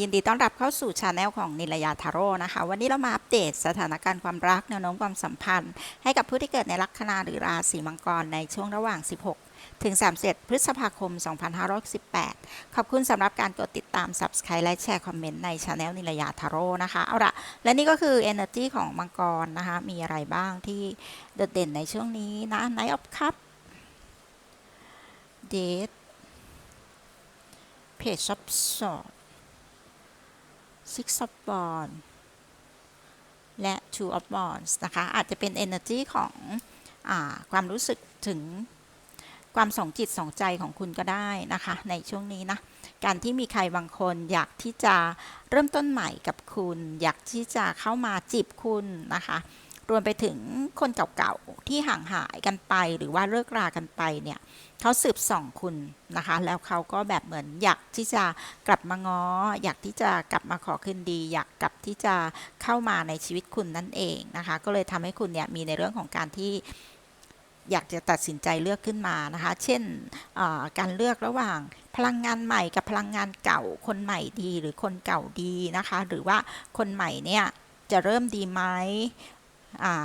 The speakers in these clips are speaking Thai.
ยินดีต้อนรับเข้าสู่ช anel ของนิลยาทาโร่นะคะ วันนี้เรามาอัปเดตสถานการณ์ความรักแนวโน้มความสัมพันธ์ ให้กับผู้ที่เกิดในลัคนาหรือราศีมังกรในช่วงระหว่าง 16 ถึง 31 พฤษภาคม 2518 ขอบคุณสำหรับการกดติดตาม Subscribe และแชร์คอมเมนต์ในช anel นิลยาทาโร่นะคะ เอาละและนี่ก็คือ Energy ของมังกรนะคะ มีอะไรบ้างที่โดดเด่นในช่วงนี้นะ Night of Cup Date Page of Swords Six of Wands และ Two of Wands นะคะ อาจจะเป็น energy ของอความรู้สึกถึงความสองจิตสองใจของคุณก็ได้นะคะ ในช่วงนี้นะ การที่มีใครบางคนอยากที่จะเริ่มต้นใหม่กับคุณ อยากที่จะเข้ามาจีบคุณนะคะ รวมไปถึงคนเก่า ที่ห่างหายกันไปหรือว่าเลิกรากันไปเนี่ยเขาสืบส่องคุณนะคะ แล้วเขาก็แบบเหมือนอยากที่จะกลับมาง้อ อยากที่จะกลับมาขอคืนดี อยากกลับที่จะเข้ามาในชีวิตคุณนั่นเองนะคะ ก็เลยทำให้คุณเนี่ยมีในเรื่องของการที่อยากจะตัดสินใจเลือกขึ้นมานะคะ เช่นการเลือกระหว่างพลังงานใหม่กับพลังงานเก่า คนใหม่ดีหรือคนเก่าดีนะคะ หรือว่าคนใหม่เนี่ยจะเริ่มดีไหม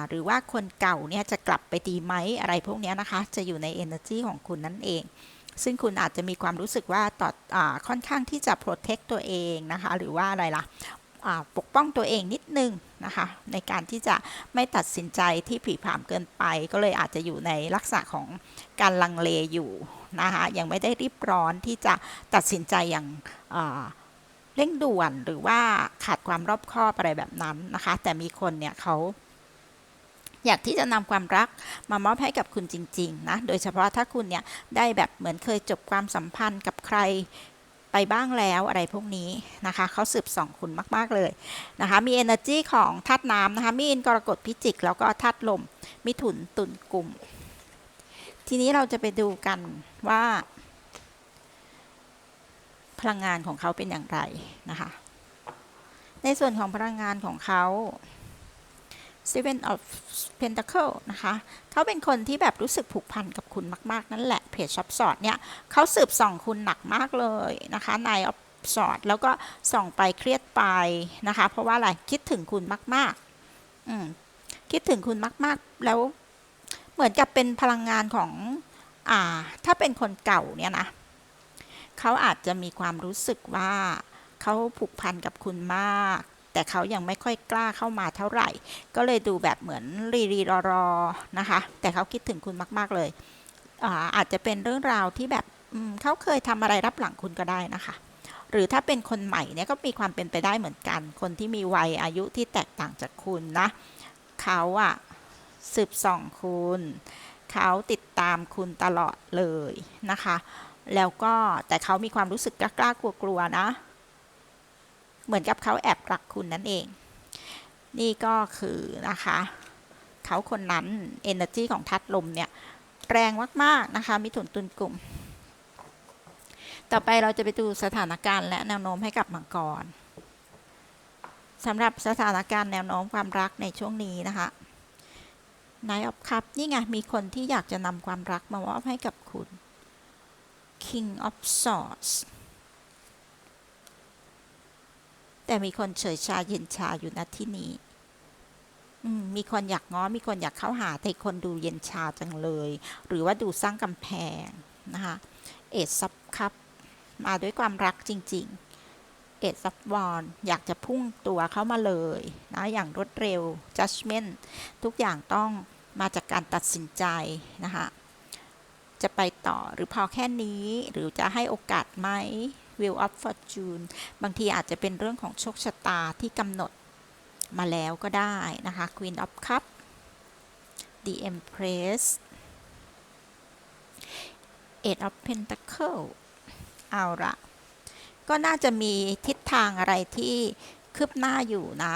หรือว่าคนเก่าเนี่ยจะกลับไปดีไหมอะไรพวกนี้นะคะ จะอยู่ใน energy ของคุณนั่นเอง ซึ่งคุณอาจจะมีความรู้สึกว่าต่ออค่อนข้างที่จะ protect ตัวเองนะคะ หรือว่าอะไรล่ะอ่าปกป้องตัวเองนิดนึงนะคะ ในการที่จะไม่ตัดสินใจที่ผีผามเกินไป ก็เลยอาจจะอยู่ในลักษณะของการลังเลอยู่นะคะยังไม่ได้รีบร้อนที่จะตัดสินใจอย่างเร่งด่วนหรือว่าขาดความรอบคอบอะไรแบบนั้นนะคะ แต่มีคนเนี่ยเขา อยากที่จะนำความรักมามอบให้กับคุณจริงๆนะโดยเฉพาะถ้าคุณเนี่ยได้แบบเหมือนเคยจบความสัมพันธ์กับใครไปบ้างแล้วอะไรพวกนี้นะคะเขาสืบส่องคุณมาก ๆ เลยนะคะมี energy ของธาตุน้ำนะคะมีอินกรกฎพิจิก แล้วก็ธาตุลม มิถุนตุลกลุ่ม ทีนี้เราจะไปดูกันว่า พลังงานของเขาเป็นอย่างไรนะคะในส่วนของพลังงานของเขา Seven of Pentacle นะคะเขาเป็นคนที่แบบรู้สึกผูกพันกับคุณมาก ๆ นั่นแหละเพจช็อปสอดเนี่ยเขาสืบส่องคุณหนักมากเลยนะคะนายออฟสอดแล้วก็ส่องไปเครียดไปนะคะ เพราะว่าอะไรคิดถึงคุณมากๆอืมคิดถึงคุณมาก ๆ แล้วเหมือนกับเป็นพลังงานของอ่าถ้าเป็นคนเก่าเนี่ยนะเขาอาจจะมีความรู้สึกว่าเขาผูกพันกับคุณมาก แต่เขายังไม่ค่อยกล้าเข้ามาเท่าไหร่ ก็เลยดูแบบเหมือนรีรีรอรอนะคะ แต่เขาคิดถึงคุณมาก ๆ เลยอาอาจจะเป็นเรื่องราวที่แบบเขาเคยทำอะไรรับหลังคุณก็ได้นะคะ หรือถ้าเป็นคนใหม่เนี่ยก็มีความเป็นไปได้เหมือนกัน คนที่มีวัยอายุที่แตกต่างจากคุณนะเขาอะสืบส่องคุณเขาติดตามคุณตลอดเลยนะคะ แล้วก็แต่เขามีความรู้สึกกล้ากลัวๆนะ เหมือนกับเขาแอบรักคุณนั่นเอง นี่ก็คือนะคะเขาคนนั้น energy ของทัดลมเนี่ยแรงมากๆนะคะมิถุนตุนกลุ่ม ต่อไปเราจะไปดูสถานการณ์และแนวโน้มให้กับมังกรสำหรับสถานการณ์แนวโน้มความรักในช่วงนี้นะคะ Nine of Cups นี่ไงมีคนที่อยากจะนำความรักมามอบให้กับคุณ King of Swords แต่มีคนเฉยชาเย็นชาอยู่ณที่นี้มีคนอยากง้อ มีคนอยากเข้าหา แต่คนดูเย็นชาจังเลย หรือว่าดูสร้างกำแพงนะคะ เอซับครับ มาด้วยความรักจริง ๆ เอซับวอนอยากจะพุ่งตัวเข้ามาเลยนะอย่างรวดเร็ว judgment ทุกอย่างต้องมาจากการตัดสินใจนะคะ จะไปต่อหรือพอแค่นี้หรือจะให้โอกาสไหม Wheel of Fortune บางทีอาจจะเป็นเรื่องของโชคชะตาที่กำหนดมาแล้วก็ได้นะคะ Queen of Cup The Empress Eight of Pentacle เอาละก็น่าจะมีทิศทางอะไรที่คืบหน้าอยู่นะ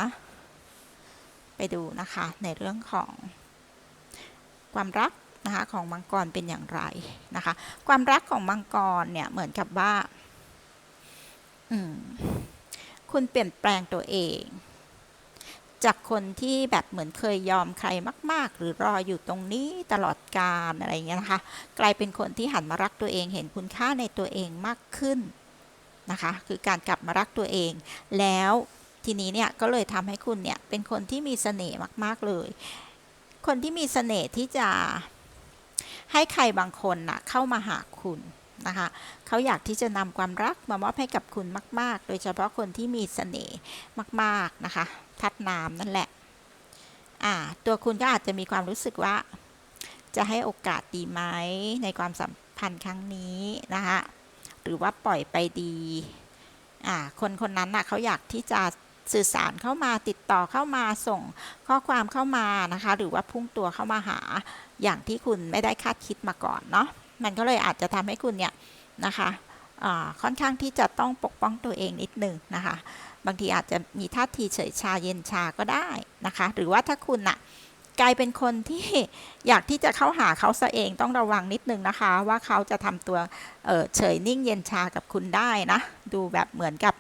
ไปดูนะคะในเรื่องของความรักนะคะของมังกรเป็นอย่างไรนะคะ ความรักของมังกรเนี่ยเหมือนกับว่า คุณเปลี่ยนแปลงตัวเอง จากคนที่แบบเหมือนเคยยอมใครมาก ๆ หรือรออยู่ตรงนี้ตลอดกาลอะไรเงี้ยนะคะ กลายเป็นคนที่หันมารักตัวเองเห็นคุณค่าในตัวเองมากขึ้นนะคะ คือการกลับมารักตัวเอง แล้วทีนี้เนี่ยก็เลยทำให้คุณเนี่ยเป็นคนที่มีเสน่ห์มาก ๆ เลย คนที่มีเสน่ห์ที่จะให้ใครบางคนนะเข้ามาหาคุณ นะคะเขาอยากที่จะนำความรักมามอบให้กับคุณมาก ๆ โดยเฉพาะคนที่มีเสน่ห์มาก ๆ นะคะ ทัดน้ำนั่นแหละอ่าตัวคุณก็อาจจะมีความรู้สึกว่า จะให้โอกาสดีไหมในความสัมพันธ์ครั้งนี้นะคะหรือว่าปล่อยไปดีอ่าคนคนนั้นน่ะเขาอยากที่จะสื่อสารเข้ามาติดต่อเข้ามาส่งข้อความเข้ามานะคะ หรือว่าพุ่งตัวเข้ามาหาอย่างที่คุณไม่ได้คาดคิดมาก่อนเนาะ มันก็เลยอาจจะทำให้คุณเนี่ยนะคะค่อนข้างที่จะต้องปกป้องตัวเองนิดนึงนะคะ บางทีอาจจะมีท่าทีเฉยชาเย็นชาก็ได้นะคะ หรือว่าถ้าคุณน่ะกลายเป็นคนที่อยากที่จะเข้าหาเขาซะเองต้องระวังนิดนึงนะคะ ว่าเขาจะทำตัวเเฉยนิ่งเย็นชากับคุณได้นะ ดูแบบเหมือนกับ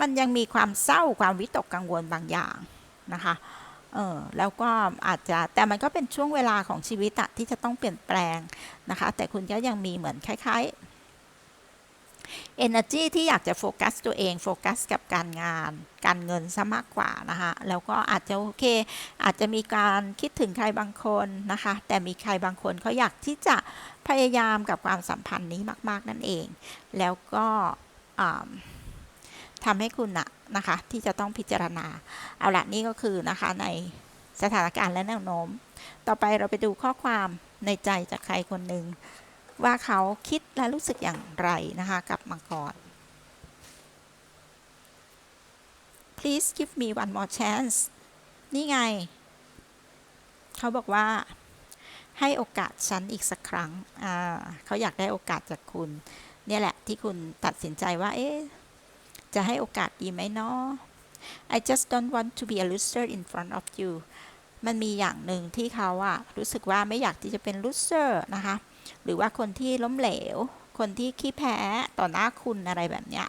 มันยังมีความเศร้าความวิตกกังวลบางอย่างนะคะ เออแล้วก็อาจจะแต่มันก็เป็นช่วงเวลาของชีวิตอะที่จะต้องเปลี่ยนแปลงนะคะ แต่คุณก็ยังมีเหมือนคล้าย ๆ energy ที่อยากจะโฟกัสตัวเองโฟกัสกับการงาน การเงินซะมากกว่านะคะแล้วก็อาจจะโอเค อาจจะมีการคิดถึงใครบางคนนะคะ แต่มีใครบางคนเขาอยากที่จะพยายามกับความสัมพันธ์นี้มาก ๆ นั่นเอง แล้วก็ ทำให้คุณนะนะคะ ที่จะต้องพิจารณา เอาละนี่ก็คือนะคะในสถานการณ์และแนวโน้ม ต่อไปเราไปดูข้อความในใจจากใครคนหนึ่งว่าเขาคิดและรู้สึกอย่างไรนะคะกับมังกร please give me one more chance นี่ไง เขาบอกว่าให้โอกาสฉันอีกสักครั้ง เขาอยากได้โอกาสจากคุณ เนี่ยแหละที่คุณตัดสินใจว่า เอ๊ะ จะให้โอกาสดีไหมเนาะ I just don't want to be a loser in front of you มันมีอย่างหนึ่งที่เขาอะรู้สึกว่าไม่อยากที่จะเป็น loser นะคะ หรือว่าคนที่ล้มเหลว คนที่ขี้แพ้ต่อหน้าคุณอะไรแบบเนี้ย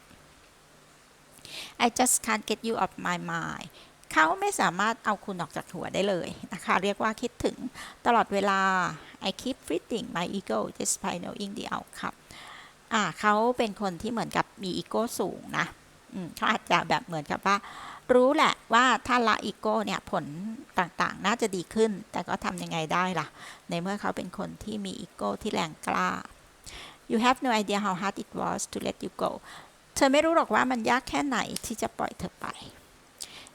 I just can't get you off my mind เขาไม่สามารถเอาคุณออกจากหัวได้เลยนะคะ เรียกว่าคิดถึงตลอดเวลา I keep feeding my ego despite knowing the outcome อ่าเขาเป็นคนที่เหมือนกับมีอีโก้สูงนะ เขาอาจจะแบบเหมือนกับว่ารู้แหละว่าถ้าละอีโก้เนี่ยผลต่างๆ น่าจะดีขึ้น แต่ก็ทำยังไงได้ล่ะ ในเมื่อเขาเป็นคนที่มีอีโก้ที่แรงกล้า you have no idea how hard it was to let you go เธอไม่รู้หรอกว่ามันยากแค่ไหนที่จะปล่อยเธอไป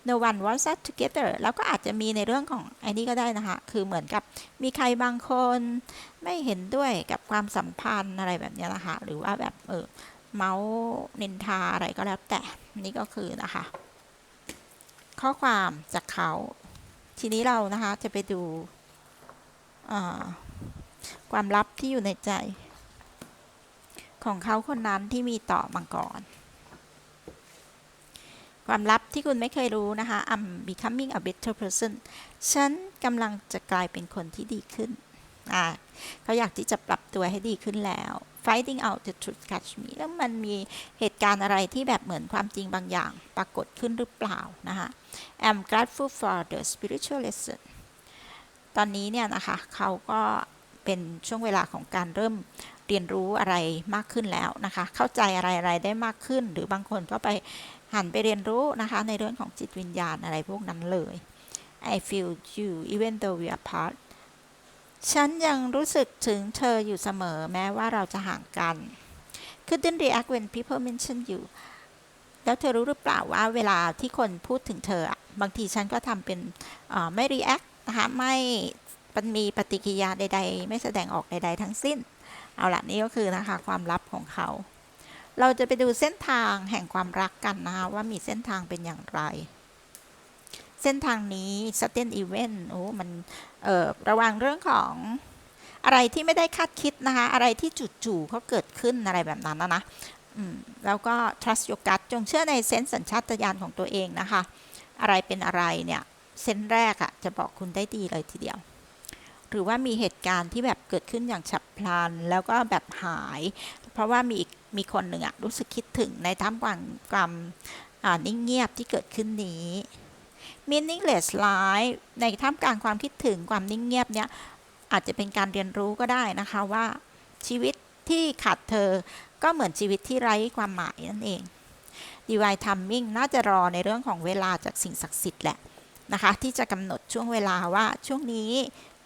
no one wants us together แล้วก็อาจจะมีในเรื่องของไอ้นี่ก็ได้นะคะ คือเหมือนกับมีใครบางคนไม่เห็นด้วยกับความสัมพันธ์อะไรแบบนี้นะคะ หรือว่าแบบเออ เมาส์นินทาอะไรก็แล้วแต่นี่ก็คือนะคะ ข้อความจากเขาทีนี้เรานะคะจะไปดูความลับที่อยู่ในใจ ของเขาคนนั้นที่มีต่อมังกรความลับที่คุณไม่เคยรู้นะคะ I'm becoming a better person ฉันกำลังจะกลายเป็นคนที่ดีขึ้น อ่าเขาอยากที่จะปรับตัวให้ดีขึ้นแล้ว finding out the truth catch me แล้วมันมีเหตุการณ์อะไรที่แบบเหมือนความจริงบางอย่างปรากฏขึ้นหรือเปล่านะคะ I'm grateful for the spiritual lesson ตอนนี้เนี่ยนะคะเขาก็เป็นช่วงเวลาของการเริ่มเรียนรู้อะไรมากขึ้นแล้วนะคะ เข้าใจอะไรๆได้มากขึ้น หรือบางคนก็ไปหันไปเรียนรู้นะคะในเรื่องของจิตวิญญาณอะไรพวกนั้นเลย I feel you even though we are apart ฉันยังรู้สึกถึงเธออยู่เสมอแม้ว่าเราจะห่างกัน couldn't react when people mention you แล้วเธอรู้หรือเปล่าว่าเวลาที่คนพูดถึงเธอ บางทีฉันก็ทำเป็นไม่ react นะคะไม่มันมีปฏิกิริยาใด ๆ ไม่แสดงออกใด ๆ ทั้งสิ้น เอาละนี่ก็คือนะคะความลับของเขา เราจะไปดูเส้นทางแห่งความรักกันนะคะว่ามีเส้นทางเป็นอย่างไร เส้นทางนี้ sudden event โอ้มันระวังเรื่องของอะไรที่ไม่ได้คาดคิดนะคะ อะไรที่จู่ๆเขาเกิดขึ้นอะไรแบบนั้นนะนะแล้วก็ trust your gut จงเชื่อในเซนส์สัญชาตญาณของตัวเองนะคะ อะไรเป็นอะไรเนี่ยเซนแรกอะจะบอกคุณได้ดีเลยทีเดียว หรือว่ามีเหตุการณ์ที่แบบเกิดขึ้นอย่างฉับพลัน แล้วก็แบบหาย เพราะว่ามีมีคนหนึ่งอะรู้สึกคิดถึงในท่ามกลางความนิ่งเงียบที่เกิดขึ้นนี้ meaningless life ในท่ามกลางความคิดถึงความนิ่งเงียบเนี้ยอาจจะเป็นการเรียนรู้ก็ได้นะคะว่าชีวิตที่ขาดเธอก็เหมือนชีวิตที่ไร้ความหมายนั่นเอง Divine Timing น่าจะรอในเรื่องของเวลาจากสิ่งศักดิ์สิทธิ์แหละนะคะ ที่จะกำหนดช่วงเวลาว่าช่วงนี้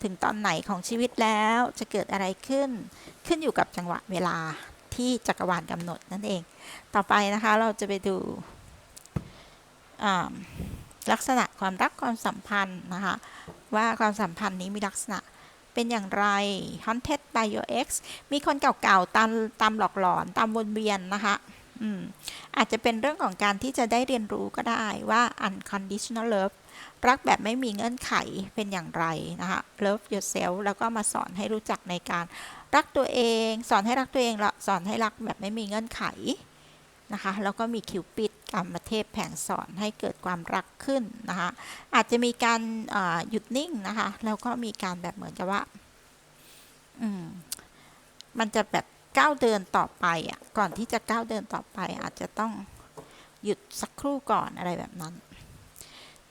ถึงตอนไหนของชีวิตแล้วจะเกิดอะไรขึ้น ขึ้นอยู่กับจังหวะเวลาที่จักรวาลกำหนดนั่นเอง ต่อไปนะคะเราจะไปดูอ่า ลักษณะความรักความสัมพันธ์นะคะว่าความสัมพันธ์นี้มีลักษณะเป็นอย่างไร haunted by your ex มีคนเก่าๆ ตามตามหลอกหลอน ตามวนเวียนนะคะอืมอาจจะเป็นเรื่องของการที่จะได้เรียนรู้ก็ได้ว่า unconditional love รักแบบไม่มีเงื่อนไขเป็นอย่างไรนะคะ love yourself แล้วก็มาสอนให้รู้จักในการรักตัวเอง สอนให้รักตัวเองแล้วสอนให้รักแบบไม่มีเงื่อนไขนะคะ แล้วก็มีคิวปิด กรรมเทพแผงสอนให้เกิดความรักขึ้นนะคะอาจจะมีการหยุดนิ่งนะคะแล้วก็มีการแบบเหมือนกับว่าอมมันจะแบบก้าวเดินต่อไปอะก่อนที่จะก้าวเดินต่อไป อาจจะต้องหยุดสักครู่ก่อนอะไรแบบนั้น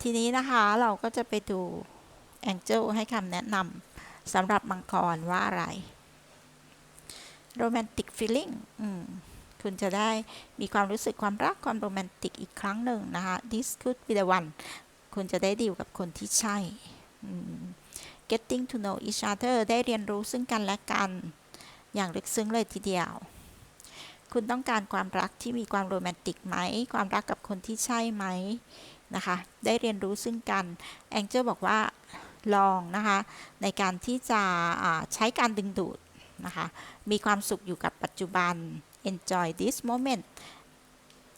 ทีนี้นะคะเราก็จะไปดูแองเจิลให้คำแนะนำสำหรับมังกรว่าอะไรโรแมนติกฟีลิ่ง คุณจะได้มีความรู้สึกความรักความโรแมนติกอีกครั้งหนึ่งนะคะ this could be the one คุณจะได้ดีลกับคนที่ใช่ getting to know each other ได้เรียนรู้ซึ่งกันและกัน อย่างลึกซึ้งเลยทีเดียว คุณต้องการความรักที่มีความโรแมนติกไหม ความรักกับคนที่ใช่ไหมนะคะ ได้เรียนรู้ซึ่งกันแองเจลบอกว่าลองนะคะ ในการที่จะใช้การดึงดูดนะคะ มีความสุขอยู่กับปัจจุบัน enjoy this moment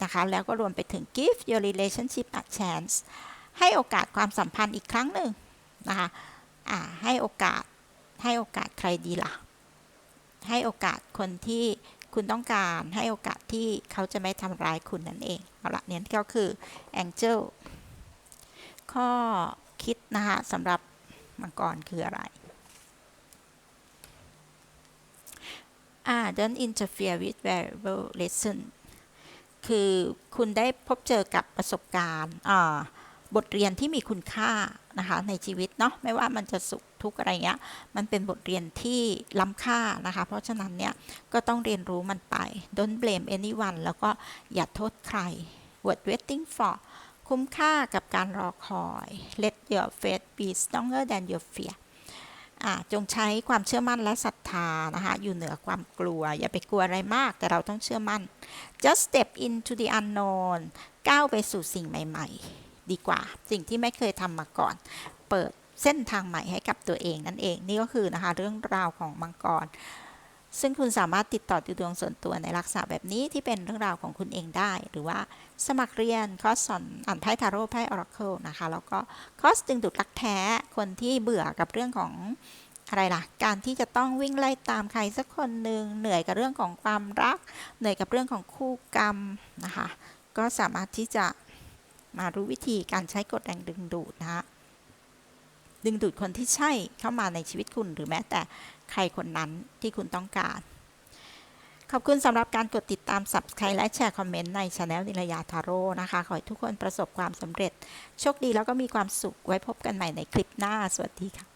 นะคะแล้วก็รวมไปถึง give your relationship a chance ให้โอกาสความสัมพันธ์อีกครั้งหนึ่งนะคะอ่าให้โอกาสให้โอกาสใครดีล่ะ ให้โอกาสคนที่คุณต้องการให้โอกาสที่เขาจะไม่ทำร้ายคุณนั่นเอง เอาละเนี่ยก็คือ Angel ข้อคิดนะคะสำหรับมังกรคืออะไร อ่า don't interfere with valuable lesson คือคุณได้พบเจอกับประสบการณ์อ่าบทเรียนที่มีคุณค่านะคะในชีวิตเนาะไม่ว่ามันจะสุขทุกข์อะไรเงี้ยมันเป็นบทเรียนที่ล้ำค่านะคะ เพราะฉะนั้นเนี่ยก็ต้องเรียนรู้มันไป don't blame anyone แล้วก็อย่าโทษใคร what waiting for คุ้มค่ากับการรอคอย let your faith be stronger than your fear อ่า จงใช้ความเชื่อมั่นและศรัทธานะคะอยู่เหนือความกลัว อย่าไปกลัวอะไรมากแต่เราต้องเชื่อมั่น just step into the unknown ก้าวไปสู่สิ่งใหม่ ๆ ดีกว่า สิ่งที่ไม่เคยทำมาก่อน เปิดเส้นทางใหม่ให้กับตัวเองนั่นเอง นี่ก็คือนะคะเรื่องราวของมังกร ซึ่งคุณสามารถติดต่อดูดวงส่วนตัวในลักษณะแบบนี้ที่เป็นเรื่องราวของคุณเองได้ หรือว่าสมัครเรียนคอร์สสอนอ่านไพ่ทาโร่ไพ่ออราเคิลนะคะ แล้วก็คอร์สดึงดูดรักแท้คนที่เบื่อกับเรื่องของอะไรล่ะ การที่จะต้องวิ่งไล่ตามใครสักคนหนึ่งเหนื่อยกับเรื่องของความรัก เหนื่อยกับเรื่องของคู่กรรมนะคะ ก็สามารถที่จะมารู้วิธีการใช้กฎแรงดึงดูดนะคะดึงดูดคนที่ใช่เข้ามาในชีวิตคุณหรือแม้แต่ ใครคนนั้นที่คุณต้องการ ขอบคุณสำหรับการกดติดตาม Subscribe และแชร์คอมเมนต์ในช anel นิรยาทาโร่นะคะ ขอให้ทุกคนประสบความสำเร็จ โชคดีแล้วก็มีความสุขไว้พบกันใหม่ในคลิปหน้า สวัสดีค่ะ